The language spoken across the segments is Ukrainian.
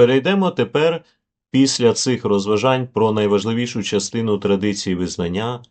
Перейдемо тепер після цих розважань про найважливішу частину традиції визнання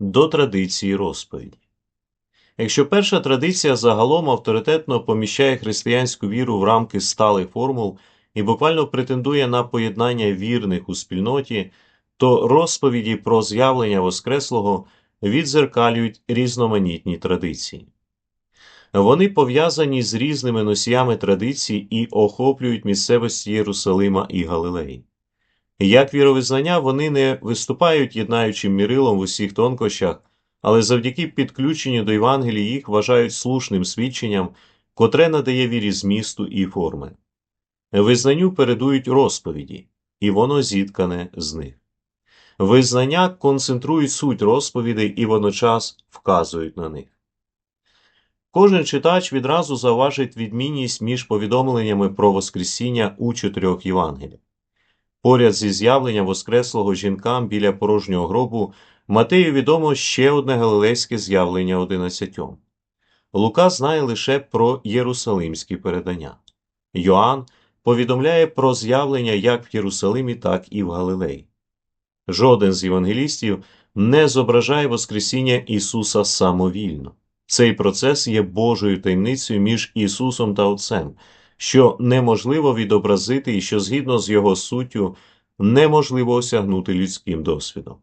до традиції розповіді. Якщо перша традиція загалом авторитетно поміщає християнську віру в рамки сталих формул і буквально претендує на поєднання вірних у спільноті, то розповіді про з'явлення Воскреслого відзеркалюють різноманітні традиції. Вони пов'язані з різними носіями традицій і охоплюють місцевості Єрусалима і Галилеї. Як віровизнання, вони не виступають єднаючим мірилом в усіх тонкощах, але завдяки підключенню до Євангелії їх вважають слушним свідченням, котре надає вірі змісту і форми. Визнанню передують розповіді, і воно зіткане з них. Визнання концентрують суть розповідей і водночас вказують на них. Кожен читач відразу зауважить відмінність між повідомленнями про Воскресіння у чотирьох Євангеліях. Поряд зі з'явленням Воскреслого жінкам біля порожнього гробу Матею відомо ще одне галилейське з'явлення одинадцятьом. Лука знає лише про єрусалимські передання. Йоанн повідомляє про з'явлення як в Єрусалимі, так і в Галилеї. Жоден з євангелістів не зображає Воскресіння Ісуса самовільно. Цей процес є Божою таємницею між Ісусом та Отцем, що неможливо відобразити і що згідно з Його суттю неможливо осягнути людським досвідом.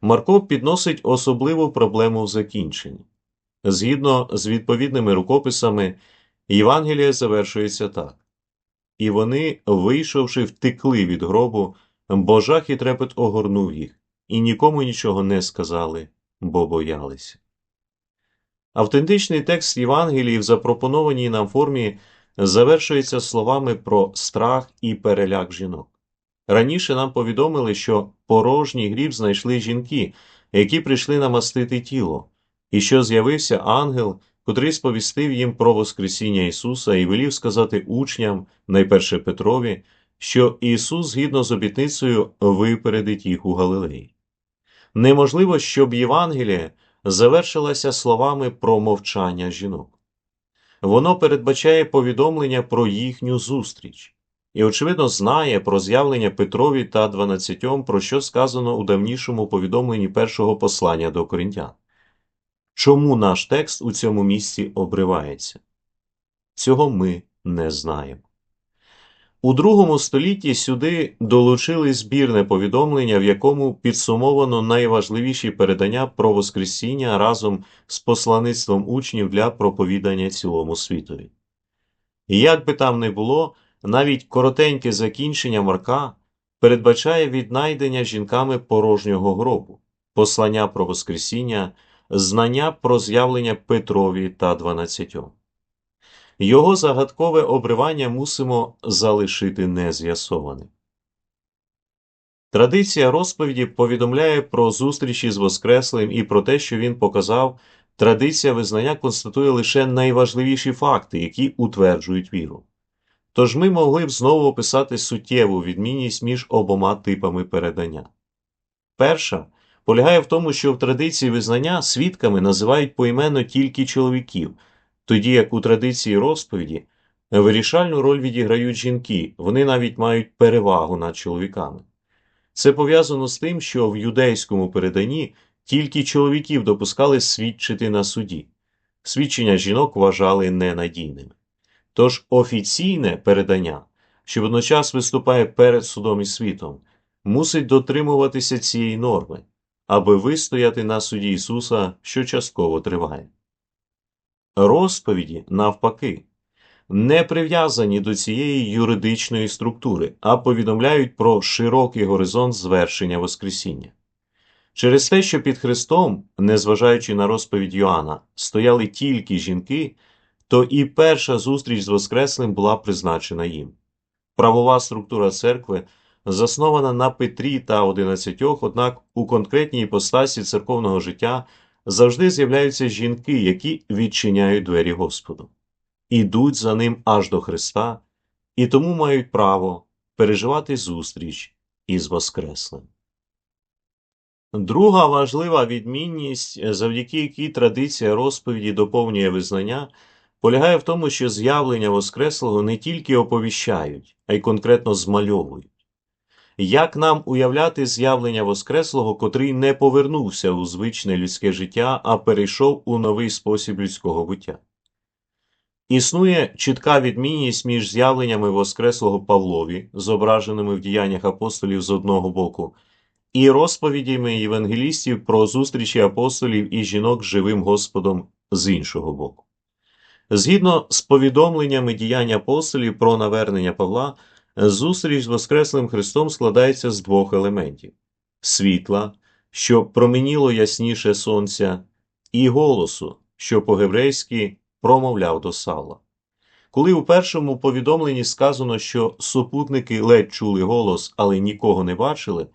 Марко підносить особливу проблему в закінченні. Згідно з відповідними рукописами, Євангеліє завершується так. І вони, вийшовши, втекли від гробу, бо жах і трепет огорнув їх, і нікому нічого не сказали, бо боялися. Автентичний текст Євангелії в запропонованій нам формі завершується словами про страх і переляк жінок. Раніше нам повідомили, що порожній гріб знайшли жінки, які прийшли намастити тіло, і що з'явився ангел, котрий сповістив їм про Воскресіння Ісуса і велів сказати учням, найперше Петрові, що Ісус, згідно з обітницею, випередить їх у Галилеї. Неможливо, щоб Євангеліє завершилася словами про мовчання жінок. Воно передбачає повідомлення про їхню зустріч і, очевидно, знає про з'явлення Петрові та дванадцятьом, про що сказано у давнішому повідомленні першого послання до коринтян. Чому наш текст у цьому місці обривається? Цього ми не знаємо. У другому столітті сюди долучили збірне повідомлення, в якому підсумовано найважливіші передання про Воскресіння разом з послаництвом учнів для проповідання цілому світові. І як би там не було, навіть коротеньке закінчення Марка передбачає віднайдення жінками порожнього гробу, послання про Воскресіння, знання про з'явлення Петрові та дванадцятьом. Його загадкове обривання мусимо залишити нез'ясованим. Традиція розповіді повідомляє про зустрічі з Воскреслим і про те, що він показав, традиція визнання констатує лише найважливіші факти, які утверджують віру. Тож ми могли б знову описати суттєву відмінність між обома типами передання. Перша полягає в тому, що в традиції визнання свідками називають поіменно тільки чоловіків тоді як у традиції розповіді вирішальну роль відіграють жінки, вони навіть мають перевагу над чоловіками. Це пов'язано з тим, що в юдейському переданні тільки чоловіків допускали свідчити на суді, свідчення жінок вважали ненадійними. Тож офіційне передання, що водночас виступає перед судом і світом, мусить дотримуватися цієї норми, аби вистояти на суді Ісуса, що частково триває. Розповіді, навпаки, не прив'язані до цієї юридичної структури, а повідомляють про широкий горизонт звершення Воскресіння. Через те, що під Христом, незважаючи на розповідь Йоанна, стояли тільки жінки, то і перша зустріч з Воскреслим була призначена їм. Правова структура церкви заснована на Петрі та одинадцятьох, однак у конкретній іпостасі церковного життя завжди з'являються жінки, які відчиняють двері Господу, ідуть за ним аж до Христа і тому мають право переживати зустріч із Воскреслим. Друга важлива відмінність, завдяки якій традиція розповіді доповнює визнання, полягає в тому, що з'явлення Воскреслого не тільки оповіщають, а й конкретно змальовують. Як нам уявляти з'явлення Воскреслого, котрий не повернувся у звичне людське життя, а перейшов у новий спосіб людського буття? Існує чітка відмінність між з'явленнями Воскреслого Павлові, зображеними в діяннях апостолів з одного боку, і розповідями євангелістів про зустрічі апостолів і жінок з живим Господом з іншого боку. Згідно з повідомленнями діянь апостолів про навернення Павла, зустріч з Воскреслим Христом складається з двох елементів світла, що променіло ясніше сонця, і голосу, що по-геврейськи промовляв до Савла. Коли у першому повідомленні сказано, що супутники ледь чули голос, але нікого не бачили,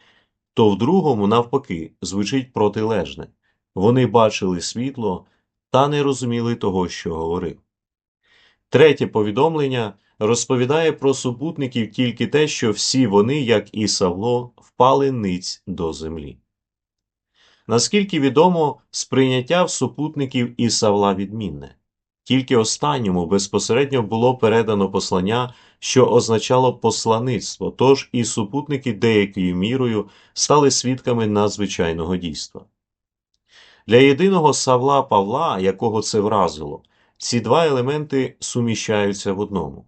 то в другому, навпаки, звучить протилежне вони бачили світло та не розуміли того, що говорив. Третє повідомлення розповідає про супутників тільки те, що всі вони, як і Савло, впали ниць до землі. Наскільки відомо, сприйняття в супутників і Савла відмінне. Тільки останньому безпосередньо було передано послання, що означало послаництво, тож і супутники деякою мірою стали свідками надзвичайного дійства. Для єдиного Савла Павла, якого це вразило, ці два елементи суміщаються в одному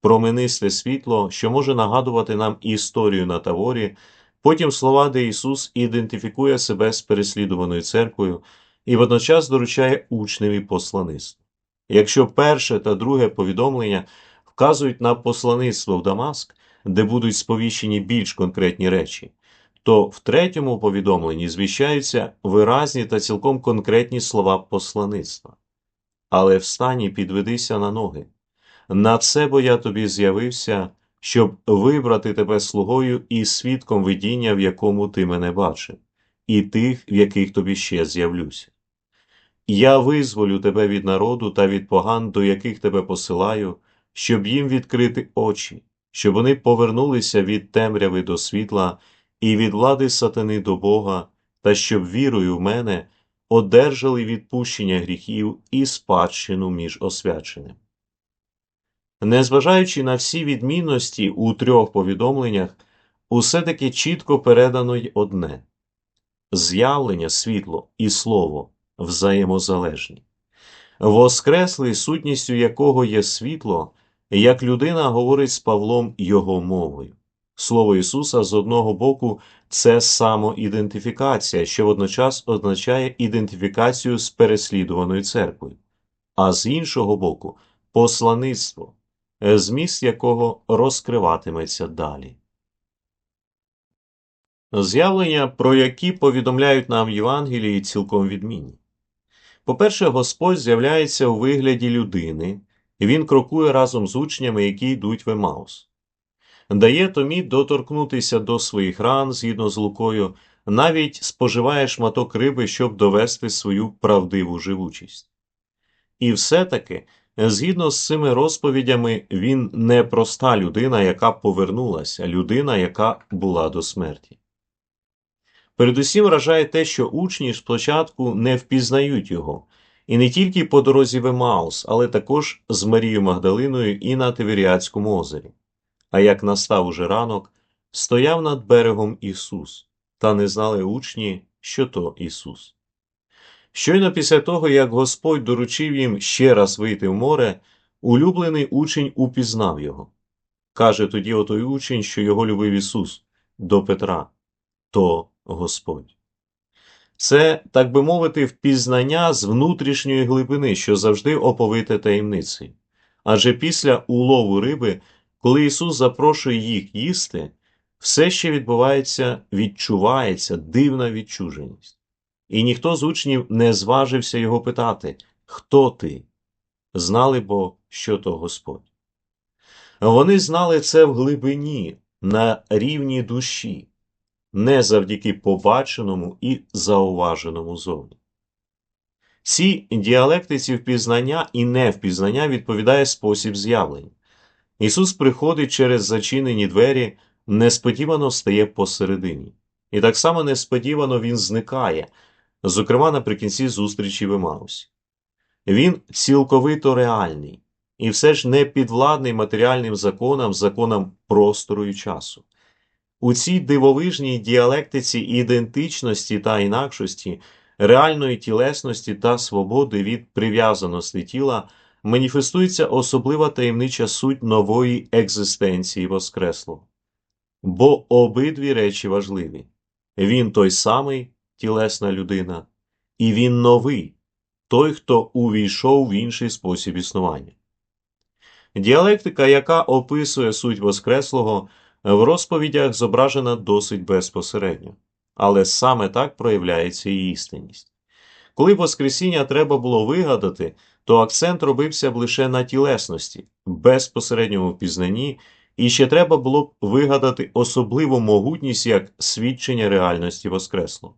променисте світло, що може нагадувати нам історію на таворі, потім слова, де Ісус ідентифікує себе з переслідуваною церквою і водночас доручає учневі послаництво. Якщо перше та друге повідомлення вказують на послаництво в Дамаск, де будуть сповіщені більш конкретні речі, то в третьому повідомленні звіщаються виразні та цілком конкретні слова послаництва. Але встані підведися на ноги. На це бо я тобі з'явився, щоб вибрати тебе слугою і свідком видіння, в якому ти мене бачив, і тих, в яких тобі ще з'явлюся. Я визволю тебе від народу та від поган, до яких тебе посилаю, щоб їм відкрити очі, щоб вони повернулися від темряви до світла і від влади сатани до Бога, та щоб вірою в мене одержали відпущення гріхів і спадщину між освяченим. Незважаючи на всі відмінності у трьох повідомленнях, усе таки чітко передано й одне з'явлення, світло і слово взаємозалежні. Воскреслий, сутністю якого є світло, як людина говорить з Павлом його мовою. Слово Ісуса з одного боку це самоідентифікація, що водночас означає ідентифікацію з переслідуваною церквою, а з іншого боку послаництво, зміст якого розкриватиметься далі. З'явлення, про які повідомляють нам Євангелії, цілком відмінні. По-перше, Господь з'являється у вигляді людини, і він крокує разом з учнями, які йдуть в Емаус. Дає Томі доторкнутися до своїх ран згідно з Лукою, навіть споживає шматок риби, щоб довести свою правдиву живучість. І все-таки, згідно з цими розповідями, він не проста людина, яка повернулася, людина, яка була до смерті. Передусім вражає те, що учні спочатку не впізнають його, і не тільки по дорозі в Емаус, але також з Марією Магдалиною і на Тиверіадському озері. А як настав уже ранок, стояв над берегом Ісус, та не знали учні, що то Ісус. Щойно після того, як Господь доручив їм ще раз вийти в море, улюблений учень упізнав його. Каже тоді отой учень, що його любив Ісус до Петра то Господь. Це, так би мовити, впізнання з внутрішньої глибини, що завжди оповите таємницею. Адже після улову риби, коли Ісус запрошує їх їсти, все ще відбувається, відчувається дивна відчуженість. І ніхто з учнів не зважився його питати Хто ти? Знали бо, що то Господь. Вони знали це в глибині, на рівні душі не завдяки побаченому і зауваженому зовні. Цій діалектиці впізнання і невпізнання відповідає спосіб з'явлення. Ісус приходить через зачинені двері, несподівано стає посередині, і так само несподівано Він зникає, зокрема наприкінці зустрічі в Емаусі. Він цілковито реальний і все ж не підвладний матеріальним законам, законам простору і часу. У цій дивовижній діалектиці ідентичності та інакшості, реальної тілесності та свободи від прив'язаності тіла маніфестується особлива таємнича суть нової екзистенції Воскреслого. Бо обидві речі важливі він той самий тілесна людина, і він новий, той, хто увійшов в інший спосіб існування. Діалектика, яка описує суть Воскреслого, в розповідях зображена досить безпосередньо, але саме так проявляється і істинність. Коли Воскресіння треба було вигадати, то акцент робився б лише на тілесності, безпосередньому впізнанні, і ще треба було б вигадати особливу могутність як свідчення реальності Воскреслого.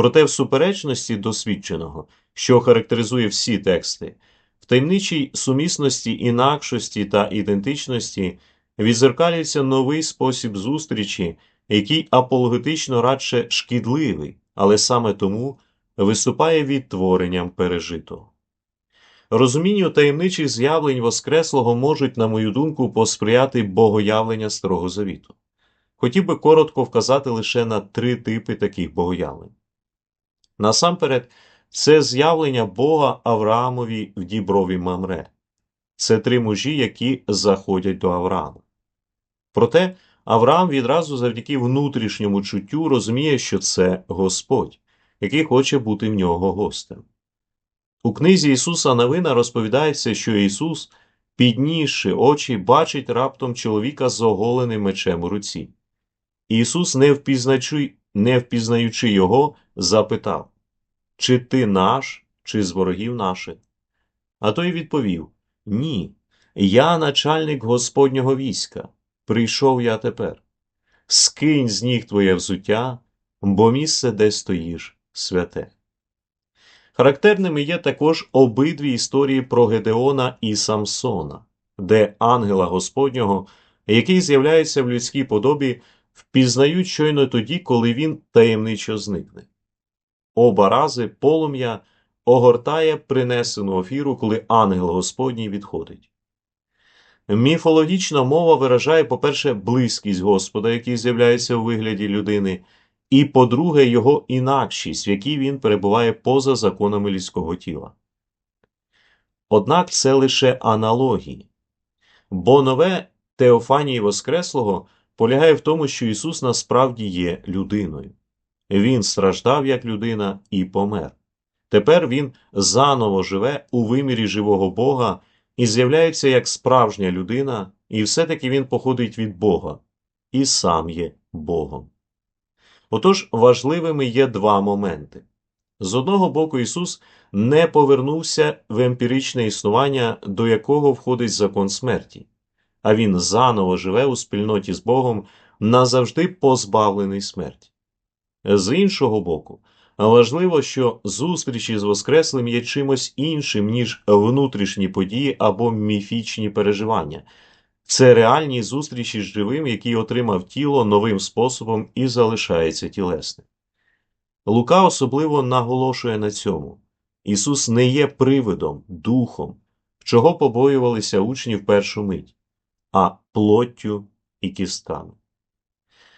Проте в суперечності досвідченого, що характеризує всі тексти, в таємничій сумісності інакшості та ідентичності відзеркалюється новий спосіб зустрічі, який апологетично радше шкідливий, але саме тому виступає відтворенням пережитого. Розумінню таємничих з'явлень Воскреслого можуть, на мою думку, посприяти богоявлення Старого Завіту. Хотів би коротко вказати лише на три типи таких богоявлень. Насамперед, це з'явлення Бога Авраамові в діброві Мамре. Це три мужі, які заходять до Авраама. Проте Авраам відразу завдяки внутрішньому чуттю розуміє, що це Господь, який хоче бути в нього гостем. У книзі Ісуса Новина розповідається, що Ісус, піднісши очі, бачить раптом чоловіка з оголеним мечем у руці. Ісус, не впізнаючи, не впізнаючи його, запитав Чи ти наш, чи з ворогів наших? А той відповів Ні, я начальник Господнього війська. Прийшов я тепер. Скинь з ніг твоє взуття, бо місце, де стоїш, святе. Характерними є також обидві історії про Гедеона і Самсона, де ангела Господнього, який з'являється в людській подобі, впізнають щойно тоді, коли він таємничо зникне. Оба рази полум'я огортає принесену офіру, коли ангел Господній відходить. Міфологічна мова виражає, по-перше, близькість Господа, який з'являється у вигляді людини, і, по-друге, його інакшість, в якій він перебуває поза законами людського тіла. Однак це лише аналогії, бо нове Теофанії Воскреслого полягає в тому, що Ісус насправді є людиною. Він страждав як людина і помер. Тепер Він заново живе у вимірі живого Бога і з'являється як справжня людина, і все-таки Він походить від Бога і сам є Богом. Отож, важливими є два моменти. З одного боку, Ісус не повернувся в емпіричне існування, до якого входить закон смерті, а Він заново живе у спільноті з Богом, назавжди позбавлений смерті. З іншого боку, важливо, що зустрічі з Воскреслим є чимось іншим, ніж внутрішні події або міфічні переживання. Це реальні зустрічі з живим, який отримав тіло новим способом і залишається тілесним. Лука особливо наголошує на цьому Ісус не є привидом, духом, чого побоювалися учні в першу мить, а плоттю і кістками.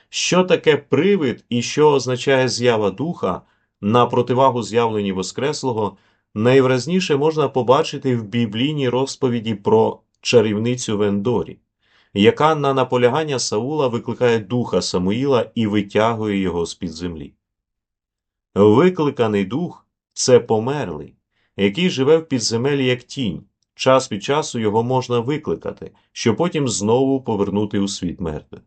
Що таке привид і що означає з'ява духа на противагу з'явленні Воскреслого, найвразніше можна побачити в біблійній розповіді про чарівницю Вендорі, яка на наполягання Саула викликає духа Самуїла і витягує його з під землі. Викликаний дух це померлий, який живе в підземелі як тінь. Час від часу його можна викликати, щоб потім знову повернути у світ мертвих.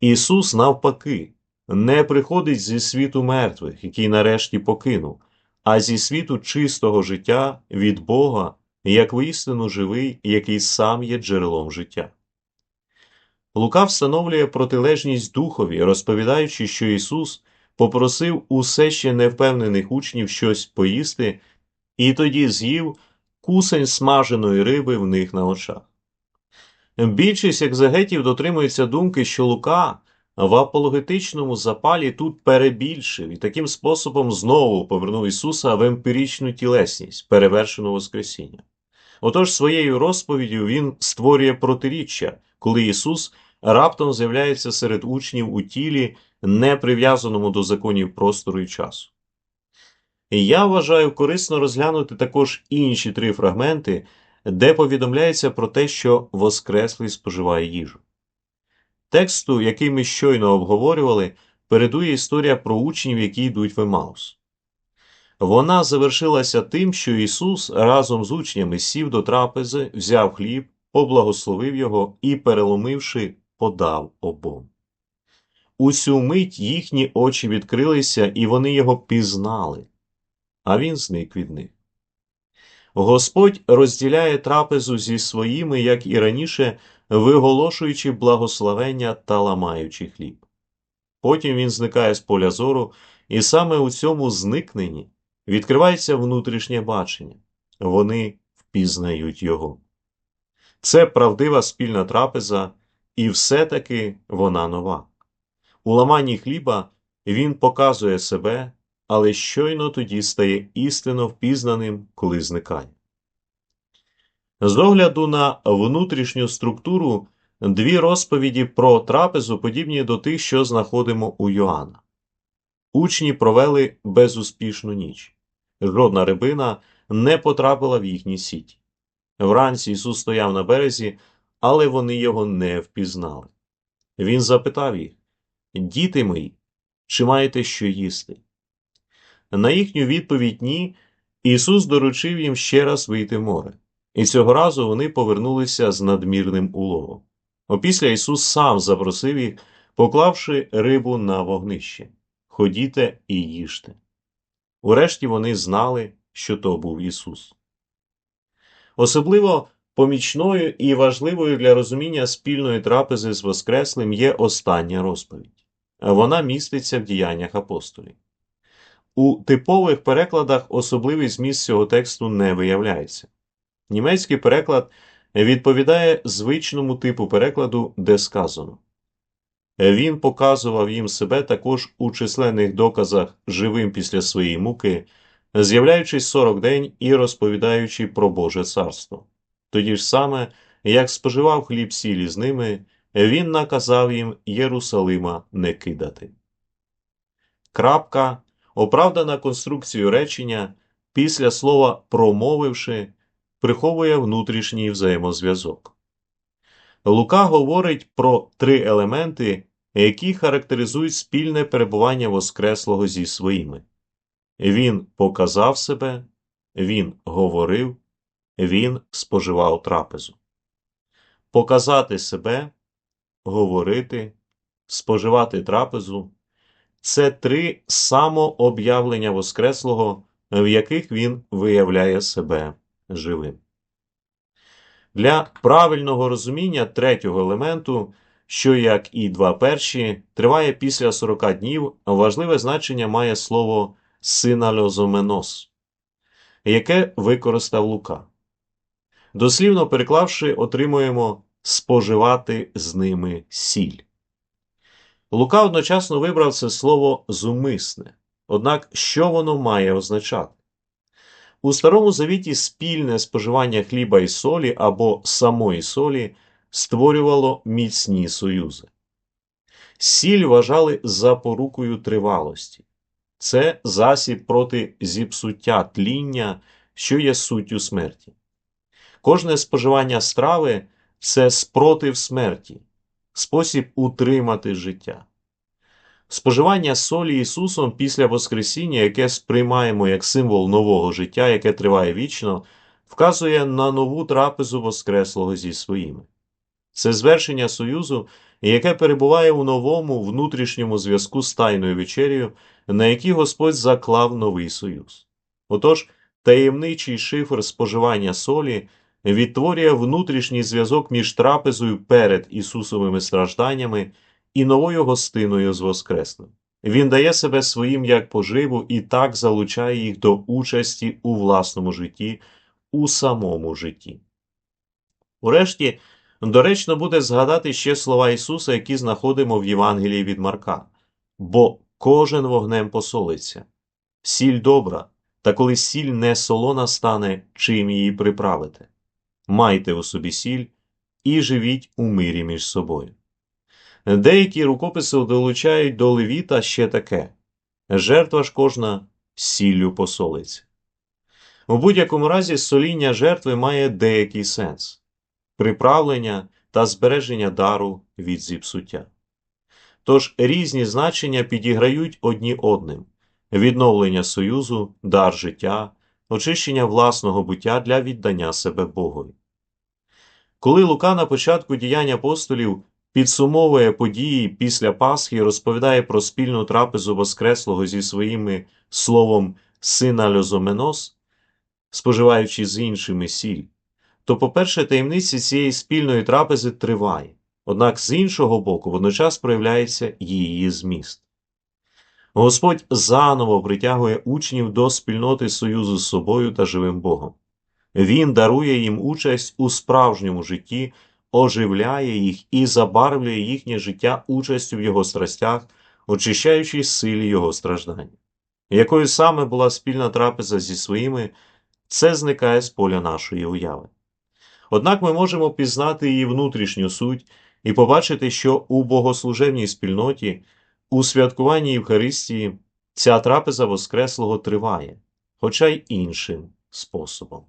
Ісус, навпаки, не приходить зі світу мертвих, який нарешті покинув, а зі світу чистого життя від Бога, як воістину живий, який сам є джерелом життя. Лука встановлює протилежність духові, розповідаючи, що Ісус попросив усе ще невпевнених учнів щось поїсти, і тоді з'їв кусень смаженої риби в них на очах. Більшість екзегетів дотримується думки, що Лука в апологетичному запалі тут перебільшив і таким способом знову повернув Ісуса в емпіричну тілесність, перевершену Воскресіння. Отож, своєю розповіддю він створює протиріччя, коли Ісус раптом з'являється серед учнів у тілі, не прив'язаному до законів простору і часу. Я вважаю корисно розглянути також інші три фрагменти, де повідомляється про те, що Воскреслий споживає їжу. Тексту, який ми щойно обговорювали, передує історія про учнів, які йдуть в Емаус. Вона завершилася тим, що Ісус разом з учнями сів до трапези, взяв хліб, поблагословив його і, переломивши, подав обом. Усю мить їхні очі відкрилися, і вони його пізнали, а він зник від них. Господь розділяє трапезу зі своїми, як і раніше, виголошуючи благословення та ламаючи хліб. Потім він зникає з поля зору, і саме у цьому зникненні відкривається внутрішнє бачення. Вони впізнають його. Це правдива спільна трапеза, і все-таки вона нова. У ламанні хліба він показує себе, але щойно тоді стає істинно впізнаним, коли зникає. З огляду на внутрішню структуру, дві розповіді про трапезу подібні до тих, що знаходимо у Йоанна. Учні провели безуспішну ніч. Жодна рибина не потрапила в їхні сіті. Вранці Ісус стояв на березі, але вони його не впізнали. Він запитав їх Діти мої, чи маєте що їсти? На їхню відповідь ні, Ісус доручив їм ще раз вийти в море. І цього разу вони повернулися з надмірним уловом. Опісля Ісус сам запросив їх, поклавши рибу на вогнище Ходіте і їжте. Урешті вони знали, що то був Ісус. Особливо помічною і важливою для розуміння спільної трапези з Воскреслим є остання розповідь. Вона міститься в діяннях апостолів. У типових перекладах особливий зміст цього тексту не виявляється. Німецький переклад відповідає звичному типу перекладу, де сказано. Він показував їм себе також у численних доказах живим після своєї муки, з'являючись сорок день і розповідаючи про Боже царство. Тоді ж саме, як споживав хліб сілі з ними, він наказав їм Єрусалима не кидати. Крапка, оправдана конструкцією речення, після слова промовивши, приховує внутрішній взаємозв'язок. Лука говорить про три елементи, які характеризують спільне перебування Воскреслого зі своїми. Він показав себе, він говорив, він споживав трапезу. Показати себе, говорити, споживати трапезу це три самооб'явлення Воскреслого, в яких він виявляє себе живим. Для правильного розуміння третього елементу, що, як і два перші, триває після 40 днів, важливе значення має слово синальозоменос, яке використав Лука. Дослівно переклавши, отримуємо споживати з ними сіль. Лука одночасно вибрав це слово зумисне. Однак, що воно має означати? У Старому Завіті спільне споживання хліба і солі або самої солі створювало міцні союзи. Сіль вважали запорукою тривалості. Це засіб проти зіпсуття тління, що є суттю смерті. Кожне споживання страви це спротив смерті, спосіб утримати життя. Споживання солі Ісусом після Воскресіння, яке сприймаємо як символ нового життя, яке триває вічно, вказує на нову трапезу Воскреслого зі своїми. Це звершення Союзу, яке перебуває у новому внутрішньому зв'язку з Тайною вечерею, на якій Господь заклав новий союз. Отож, таємничий шифр споживання солі відтворює внутрішній зв'язок між трапезою перед Ісусовими стражданнями і новою гостиною з Воскресним. Він дає себе своїм як поживу і так залучає їх до участі у власному житті, у самому житті. Урешті, Доречно буде згадати ще слова Ісуса, які знаходимо в Євангелії від Марка. Бо кожен вогнем посолиться. Сіль добра, та коли сіль не солона стане, чим її приправити. Майте у собі сіль і живіть у мирі між собою. Деякі рукописи долучають до левіта ще таке жертва ж кожна сіллю посолиться. У будь-якому разі соління жертви має деякий сенс приправлення та збереження дару від зіпсуття. Тож різні значення підіграють одні одним відновлення союзу, дар життя, очищення власного буття для віддання себе Богові. Коли Лука на початку діянь апостолів підсумовує події після Пасхи і розповідає про спільну трапезу Воскреслого зі своїми словом сина Льозоменос, споживаючи з іншими сіль, то, по-перше, таємниця цієї спільної трапези триває, однак з іншого боку водночас проявляється її зміст. Господь заново притягує учнів до спільноти союзу з собою та живим Богом. Він дарує їм участь у справжньому житті, оживляє їх і забарвлює їхнє життя участю в його страстях, очищаючи силі його страждань. Якою саме була спільна трапеза зі своїми, це зникає з поля нашої уяви. Однак ми можемо пізнати її внутрішню суть і побачити, що у богослужебній спільноті, у святкуванні Євхаристії ця трапеза Воскреслого триває, хоча й іншим способом.